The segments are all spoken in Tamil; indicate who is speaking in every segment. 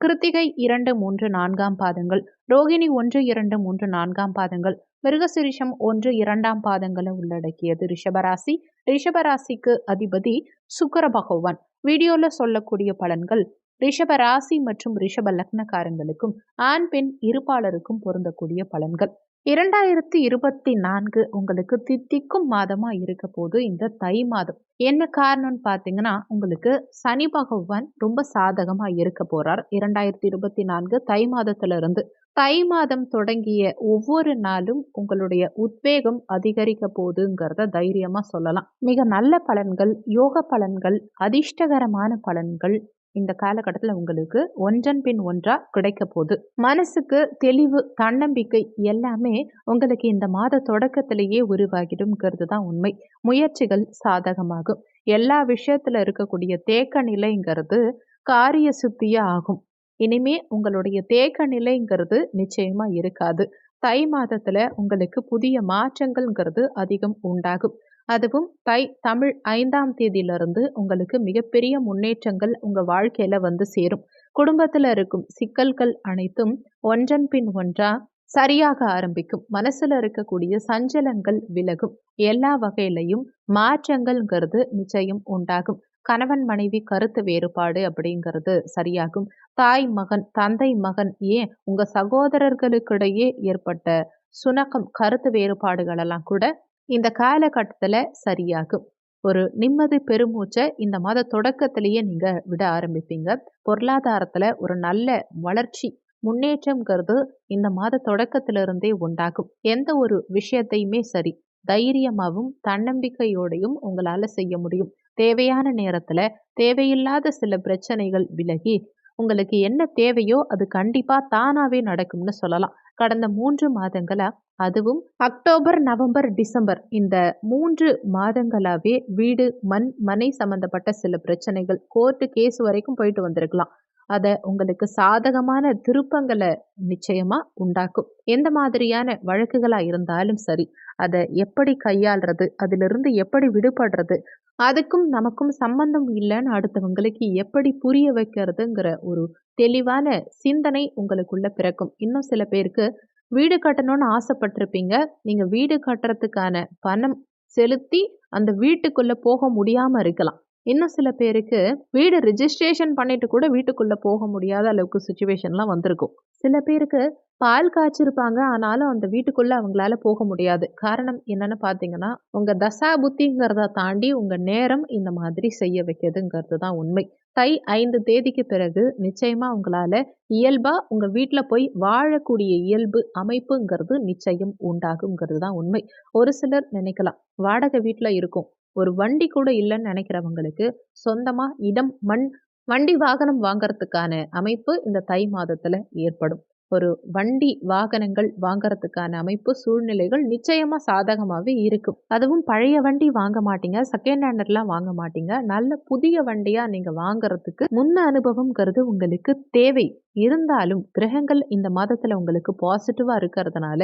Speaker 1: கிருத்திகை இரண்டு மூன்று நான்காம் பாதங்கள் ரோகிணி ஒன்று இரண்டு மூன்று நான்காம் பாதங்கள் மிருகசிரிஷம் ஒன்று இரண்டாம் பாதங்களை உள்ளடக்கியது. ரிஷபராசி ரிஷபராசிக்கு அதிபதி சுக்கர பகவான். வீடியோல சொல்லக்கூடிய பலன்கள் ரிஷபராசி மற்றும் ரிஷப லக்னக்காரங்களுக்கும் ஆண் பெண் இருப்பாளருக்கும் பொருந்தக்கூடிய பலன்கள். இரண்டாயிரத்தி இருபத்தி நான்கு உங்களுக்கு தித்திக்கும் மாதமா இருக்க போது இந்த தை மாதம். என்ன காரணம்னு பார்த்தீங்கன்னா உங்களுக்கு சனி பகவான் ரொம்ப சாதகமா இருக்க போறார். இரண்டாயிரத்தி இருபத்தி நான்கு தை மாதத்திலிருந்து. தை மாதம் தொடங்கிய ஒவ்வொரு நாளும் உங்களுடைய உத்வேகம் அதிகரிக்க போகுதுங்கிறத தைரியமா சொல்லலாம். மிக நல்ல பலன்கள் யோக பலன்கள் அதிர்ஷ்டகரமான பலன்கள் இந்த காலகட்டத்தில் உங்களுக்கு ஒன்றன் பின் ஒன்றா கிடைக்க போகுது. மனசுக்கு தெளிவு தன்னம்பிக்கை எல்லாமே உங்களுக்கு இந்த மாத தொடக்கத்திலேயே உருவாகிடும்ங்கிறது தான் உண்மை. முயற்சிகள் சாதகமாகும். எல்லா விஷயத்துல இருக்கக்கூடிய தேக்க நிலைங்கிறது காரிய சுத்தியே ஆகும். இனிமே உங்களுடைய தேக்க நிலைங்கிறது நிச்சயமா இருக்காது. தை மாதத்துல உங்களுக்கு புதிய மாற்றங்கள்ங்கிறது அதிகம் உண்டாகும். அதுவும் தை தமிழ் ஐந்தாம் தேதியிலிருந்து உங்களுக்கு மிகப்பெரிய முன்னேற்றங்கள் உங்கள் வாழ்க்கையில் வந்து சேரும். குடும்பத்தில் இருக்கும் சிக்கல்கள் அனைத்தும் ஒன்றன் பின் ஒன்றா சரியாக ஆரம்பிக்கும். மனசில் இருக்கக்கூடிய சஞ்சலங்கள் விலகும். எல்லா வகையிலையும் மாற்றங்கள்ங்கிறது நிச்சயம் உண்டாகும். கணவன் மனைவி கருத்து வேறுபாடு அப்படிங்கிறது சரியாகும். தாய் மகன் தந்தை மகன் ஏன் உங்கள் சகோதரர்களுக்கிடையே ஏற்பட்ட சுணக்கம் கருத்து வேறுபாடுகளெல்லாம் கூட இந்த காலகட்டத்தில் சரியாகும். ஒரு நிம்மதி பெருமூச்சை இந்த மாத தொடக்கத்திலேயே நீங்கள் விட ஆரம்பிப்பீங்க. பொருளாதாரத்தில் ஒரு நல்ல வளர்ச்சி முன்னேற்றம்ங்கிறது இந்த மாத தொடக்கத்திலிருந்தே உண்டாகும். எந்த ஒரு விஷயத்தையுமே சரி தைரியமாகவும் தன்னம்பிக்கையோடையும் உங்களால் செய்ய முடியும். தேவையான நேரத்தில் தேவையில்லாத சில பிரச்சனைகள் விலகி உங்களுக்கு என்ன தேவையோ அது கண்டிப்பாக தானாகவே நடக்கும்னு சொல்லலாம். கடந்த மூன்று மாதங்களா? அதுவும் அக்டோபர் நவம்பர் டிசம்பர் இந்த மூன்று மாதங்களாவே வீடு மண் மனை சம்பந்தப்பட்ட சில பிரச்சனைகள். கோர்ட்டு கேஸ் வரைக்கும் போயிட்டு வந்திருக்கலாம். அதை உங்களுக்கு சாதகமான திருப்பங்களை நிச்சயமா உண்டாக்கும். எந்த மாதிரியான வழக்குகளா இருந்தாலும் சரி அதை எப்படி கையாளுறது அதிலிருந்து எப்படி விடுபடுறது அதுக்கும் நமக்கும் சம்பந்தம் இல்லைன்னு அடுத்தவங்களுக்கு எப்படி புரிய வைக்கிறதுங்கிற ஒரு தெளிவான சிந்தனை உங்களுக்குள்ள பிறக்கும். இன்னும் சில பேருக்கு வீடு கட்டணும்னு ஆசைப்பட்டிருப்பீங்க. நீங்கள் வீடு கட்டுறதுக்கான பணம் செலுத்தி அந்த வீட்டுக்குள்ளே போக முடியாமல் இருக்கலாம். இன்னும் சில பேருக்கு வீடு ரிஜிஸ்ட்ரேஷன் பண்ணிட்டு கூட வீட்டுக்குள்ளே போக முடியாத அளவுக்கு சுச்சுவேஷன்லாம் வந்திருக்கும். சில பேருக்கு பால் காய்ச்சிருப்பாங்க ஆனாலும் அந்த வீட்டுக்குள்ளே அவங்களால போக முடியாது. காரணம் என்னன்னு பார்த்தீங்கன்னா உங்கள் தசா புத்திங்கிறத தாண்டி உங்கள் நேரம் இந்த மாதிரி செய்ய வைக்கிறதுங்கிறது தான் உண்மை. தை ஐந்து தேதிக்கு பிறகு நிச்சயமாக உங்களால் இயல்பாக உங்கள் வீட்டில் போய் வாழக்கூடிய இயல்பு அமைப்புங்கிறது நிச்சயம் உண்டாகுங்கிறது தான் உண்மை. ஒரு சிலர் நினைக்கலாம் வாடகை வீட்டில் இருக்கும். ஒரு வண்டி கூட இல்லைன்னு நினைக்கிறவங்களுக்கு சொந்தமாக இடம் மண் வண்டி வாகனம் வாங்கறதுக்கான அமைப்பு இந்த தை மாதத்தில் ஏற்படும். ஒரு வண்டி வாகனங்கள் வாங்கறதுக்கான அமைப்பு சூழ்நிலைகள் நிச்சயமாக சாதகமாகவே இருக்கும். அதுவும் பழைய வண்டி வாங்க மாட்டீங்க செகண்ட் ஹேண்டர்லாம் வாங்க மாட்டீங்க. நல்ல புதிய வண்டியாக நீங்கள் வாங்குறதுக்கு முன்ன அனுபவங்கிறது உங்களுக்கு தேவை. இருந்தாலும் கிரகங்கள் இந்த மாதத்தில் உங்களுக்கு பாசிட்டிவாக இருக்கிறதுனால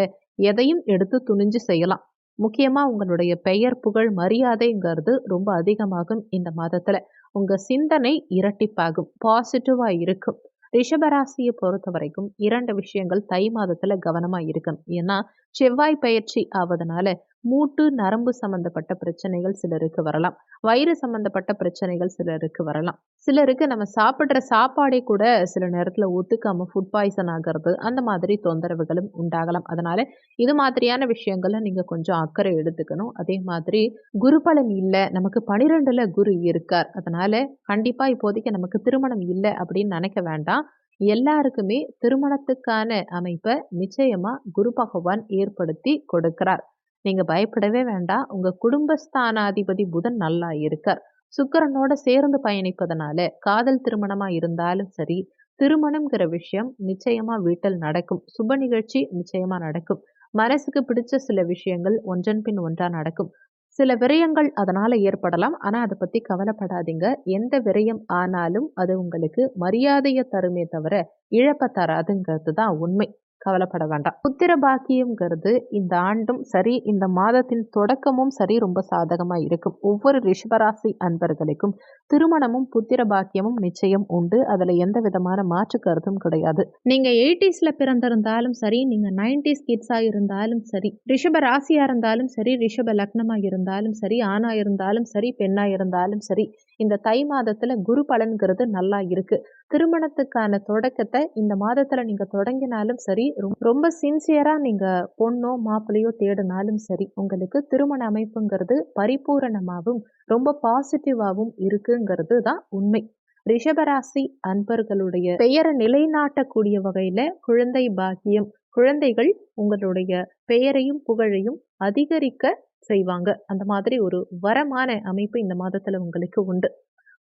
Speaker 1: எதையும் எடுத்து துணிஞ்சு செய்யலாம். முக்கியமாக உங்களுடைய பெயர் புகழ் மரியாதைங்கிறது ரொம்ப அதிகமாகும் இந்த மாதத்தில். உங்கள் சிந்தனை இரட்டிப்பாகும் பாசிட்டிவாக இருக்கும். ரிஷபராசியை பொறுத்த வரைக்கும் இரண்டு விஷயங்கள் தை மாதத்தில் கவனமாக இருக்கணும். ஏன்னா செவ்வாய் பயிற்சி ஆவதனால மூட்டு நரம்பு சம்பந்தப்பட்ட பிரச்சனைகள் சிலருக்கு வரலாம். வயிறு சம்பந்தப்பட்ட பிரச்சனைகள் சிலருக்கு வரலாம். சிலருக்கு நம்ம சாப்பிட்ற சாப்பாடே கூட சில நேரத்தில் ஒத்துக்காம ஃபுட் பாய்சன் ஆகிறது அந்த மாதிரி தொந்தரவுகளும் உண்டாகலாம். அதனால இது மாதிரியான விஷயங்களை நீங்கள் கொஞ்சம் அக்கறை எடுத்துக்கணும். அதே மாதிரி குரு பலன் இல்லை நமக்கு பனிரெண்டுல குரு இருக்கார். அதனால கண்டிப்பாக இப்போதைக்கு நமக்கு திருமணம் இல்லை அப்படின்னு நினைக்க வேண்டாம். எல்லாருக்குமே திருமணத்துக்கான அமைப்பை நிச்சயமா குரு பகவான் ஏற்படுத்தி கொடுக்கிறார். நீங்க பயப்படவே வேண்டாம். உங்க குடும்பஸ்தானாதிபதி புதன் நல்லா இருக்கார். சுக்கரனோட சேர்ந்து பயணிப்பதனால காதல் திருமணமா இருந்தாலும் சரி திருமணம்ங்கிற விஷயம் நிச்சயமா வீட்டில் நடக்கும். சுப நிகழ்ச்சி நிச்சயமா நடக்கும். மனசுக்கு பிடிச்ச சில விஷயங்கள் ஒன்றன் பின் ஒன்றா நடக்கும். சில விரயங்கள் அதனால ஏற்படலாம். ஆனா அதை பத்தி கவலைப்படாதீங்க. எந்த விரயம் ஆனாலும் அது உங்களுக்கு மரியாதையை தருமே தவிர இழப்ப தராதுங்கிறது தான் உண்மை. கவலைப்பட வேண்டாம். புத்திர பாக்கியம்ங்கிறது இந்த ஆண்டும் சரி இந்த மாதத்தின் தொடக்கமும் சரி ரொம்ப சாதகமா இருக்கும். ஒவ்வொரு ரிஷபராசி அன்பர்களுக்கும் திருமணமும் புத்திர பாக்கியமும் நிச்சயம் உண்டு. அதுல எந்த விதமான மாற்று கருத்தும் கிடையாது. நீங்க எயிட்டிஸ்ல பிறந்திருந்தாலும் சரி நீங்க நைன்டிஸ் கிட்ஸா இருந்தாலும் சரி ரிஷப ராசியா இருந்தாலும் சரி ரிஷப லக்னமா இருந்தாலும் சரி ஆணா இருந்தாலும் சரி பெண்ணா இருந்தாலும் சரி இந்த தை மாதத்துல குரு பலன்கிறது நல்லா இருக்கு. திருமணத்துக்கான தொடக்கத்தை இந்த மாதத்துல நீங்க தொடங்கினாலும் சரி ரொம்ப சின்சியரா நீங்க பொண்ணோ மாப்பிள்ளையோ தேடினாலும் சரி உங்களுக்கு திருமண அமைப்புங்கிறது பரிபூரணமாகவும் ரொம்ப பாசிட்டிவாகவும் இருக்குங்கிறது தான் உண்மை. ரிஷபராசி அன்பர்களுடைய பெயரை நிலைநாட்டக்கூடிய வகையில குழந்தை பாக்கியம் குழந்தைகள் உங்களுடைய பெயரையும் புகழையும் அதிகரிக்க செய்வாங்க. அந்த மாதிரி ஒரு வரமான அமைப்பு இந்த மாதத்துல உங்களுக்கு உண்டு.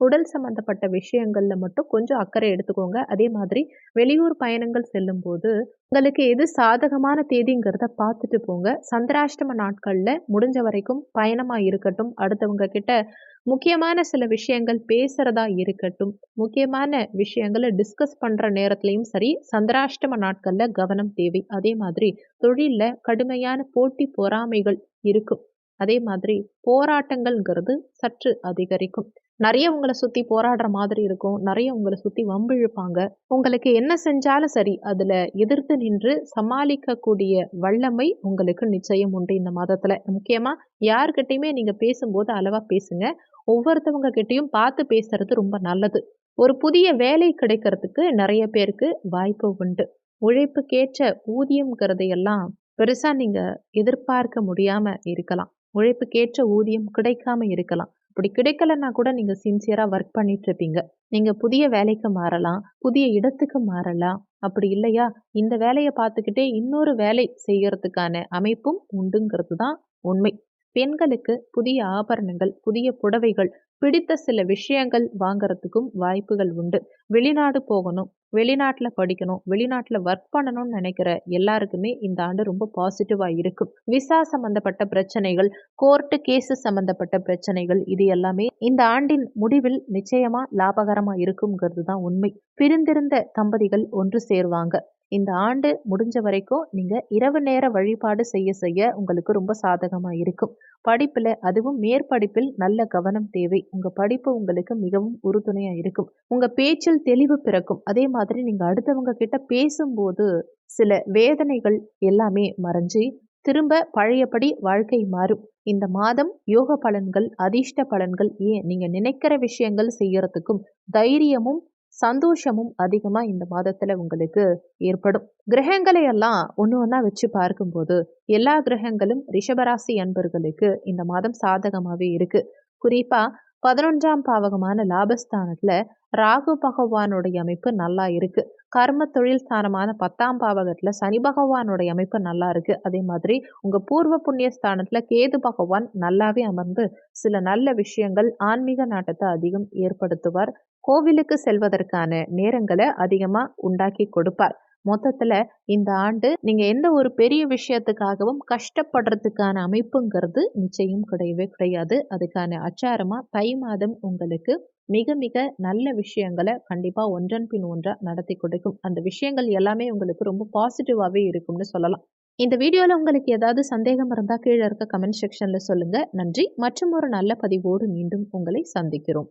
Speaker 1: உடல் சம்பந்தப்பட்ட விஷயங்கள்ல மட்டும் கொஞ்சம் அக்கறை எடுத்துக்கோங்க. அதே மாதிரி வெளியூர் பயணங்கள் செல்லும் போது உங்களுக்கு எது சாதகமான தேதிங்கிறத பார்த்துட்டு போங்க. சந்திராஷ்டம நாட்கள்ல முடிஞ்ச வரைக்கும் பயணமா இருக்கட்டும். அடுத்தவங்க கிட்ட முக்கியமான சில விஷயங்கள் பேசுறதா இருக்கட்டும். முக்கியமான விஷயங்களை டிஸ்கஸ் பண்ற நேரத்துலையும் சரி சந்திராஷ்டம நாட்கள்ல கவனம் தேவை. அதே மாதிரி தொழிலில் கடுமையான போட்டி பொறாமைகள் இருக்கும். அதே மாதிரி போராட்டங்கள்ங்கிறது சற்று அதிகரிக்கும். நிறைய உங்களை சுற்றி போராடுற மாதிரி இருக்கும். நிறைய உங்களை சுற்றி வம்பு இழுப்பாங்க உங்களுக்கு என்ன செஞ்சாலும் சரி அதில் எதிர்த்து நின்று சமாளிக்கக்கூடிய வல்லமை உங்களுக்கு நிச்சயம் உண்டு இந்த மாதத்தில். முக்கியமாக யார்கிட்டையுமே நீங்கள் பேசும்போது அளவாக பேசுங்க. ஒவ்வொருத்தவங்க கிட்டேயும் பார்த்து பேசுறது ரொம்ப நல்லது. ஒரு புதிய வேலை கிடைக்கிறதுக்கு நிறைய பேருக்கு வாய்ப்பு உண்டு. உழைப்புக்கேற்ற ஊதியம்ங்கிறதையெல்லாம் பெருசாக நீங்கள் எதிர்பார்க்க முடியாமல் இருக்கலாம். உழைப்புக்கேற்ற ஊதியம் கிடைக்காம இருக்கலாம். அப்படி கிடைக்கலன்னா கூட நீங்கள் சின்சியராக ஒர்க் பண்ணிட்டு இருப்பீங்க நீங்கள் புதிய வேலைக்கு மாறலாம் புதிய இடத்துக்கு மாறலாம். அப்படி இல்லையா? இந்த வேலையை பார்த்துக்கிட்டே இன்னொரு வேலை செய்யறதுக்கான அமைப்பும் உண்டுங்கிறது தான் உண்மை. பெண்களுக்கு புதிய ஆபரணங்கள் புதிய புடவைகள் பிடித்த சில விஷயங்கள் வாங்கறதுக்கும் வாய்ப்புகள் உண்டு. வெளிநாடு போகணும் வெளிநாட்டில் படிக்கணும் வெளிநாட்டில் ஒர்க் பண்ணணும்னு நினைக்கிற எல்லாருக்குமே இந்த ஆண்டு ரொம்ப பாசிட்டிவாக இருக்கும். விசா சம்பந்தப்பட்ட பிரச்சனைகள் கோர்ட்டு கேஸு சம்பந்தப்பட்ட பிரச்சனைகள் இது எல்லாமே இந்த ஆண்டின் முடிவில் நிச்சயமாக லாபகரமாக இருக்குங்கிறது தான் உண்மை. பிரிந்திருந்த தம்பதிகள் ஒன்று சேருவாங்க. இந்த ஆண்டு முடிஞ்ச வரைக்கும் நீங்கள் இரவு நேர வழிபாடு செய்ய செய்ய உங்களுக்கு ரொம்ப சாதகமாக இருக்கும். படிப்பில் அதுவும் மேற்படிப்பில் நல்ல கவனம் தேவை. உங்கள் படிப்பு உங்களுக்கு மிகவும் உறுதுணையாக இருக்கும். உங்கள் பேச்சில் தெளிவு பிறக்கும். அதே மாதிரி நீங்கள் அடுத்தவங்க கிட்ட பேசும்போது சில வேதனைகள் எல்லாமே மறைஞ்சு திரும்ப பழையபடி வாழ்க்கை மாறும். இந்த மாதம் யோக பலன்கள் அதிர்ஷ்ட பலன்கள் ஏன் நீங்கள் நினைக்கிற விஷயங்கள் செய்யறதுக்கும் தைரியமும் சந்தோஷமும் அதிகமாக இந்த மாதத்தில் உங்களுக்கு ஏற்படும். கிரகங்களை எல்லாம் ஒன்று ஒன்றா வச்சு பார்க்கும்போது எல்லா கிரகங்களும் ரிஷபராசி அன்பர்களுக்கு இந்த மாதம் சாதகமாகவே இருக்குது குறிப்பாக பதினொன்றாம் பாவகமான லாபஸ்தானத்தில் ராகு பகவானுடைய அமைப்பு நல்லா இருக்குது கர்ம தொழில் ஸ்தானமான பத்தாம் பாவகத்தில் சனி பகவானுடைய அமைப்பு நல்லா இருக்குது அதே மாதிரி உங்கள் பூர்வ புண்ணிய ஸ்தானத்தில் கேது பகவான் நல்லாவே அமர்ந்து சில நல்ல விஷயங்கள் ஆன்மீக நாட்டத்தை அதிகம் ஏற்படுத்துவார். கோவிலுக்கு செல்வதற்கான நேரங்களை அதிகமாக உண்டாக்கி கொடுப்பார். மொத்தத்தில் இந்த ஆண்டு நீங்கள் எந்த ஒரு பெரிய விஷயத்துக்காகவும் கஷ்டப்படுறதுக்கான அமைப்புங்கிறது நிச்சயம் கிடையவே கிடையாது. அதுக்கான அச்சாரமாக தை மாதம் உங்களுக்கு மிக மிக நல்ல விஷயங்களை கண்டிப்பாக ஒன்றன் பின் ஒன்றாக நடத்தி கொடுக்கும். அந்த விஷயங்கள் எல்லாமே உங்களுக்கு ரொம்ப பாசிட்டிவாகவே இருக்கும்னு சொல்லலாம். இந்த வீடியோவில் உங்களுக்கு ஏதாவது சந்தேகம் இருந்தால் கீழே இருக்க கமெண்ட் செக்ஷனில் சொல்லுங்கள் நன்றி. மற்றும் ஒரு நல்ல பதிவோடு மீண்டும் உங்களை சந்திக்கிறோம்.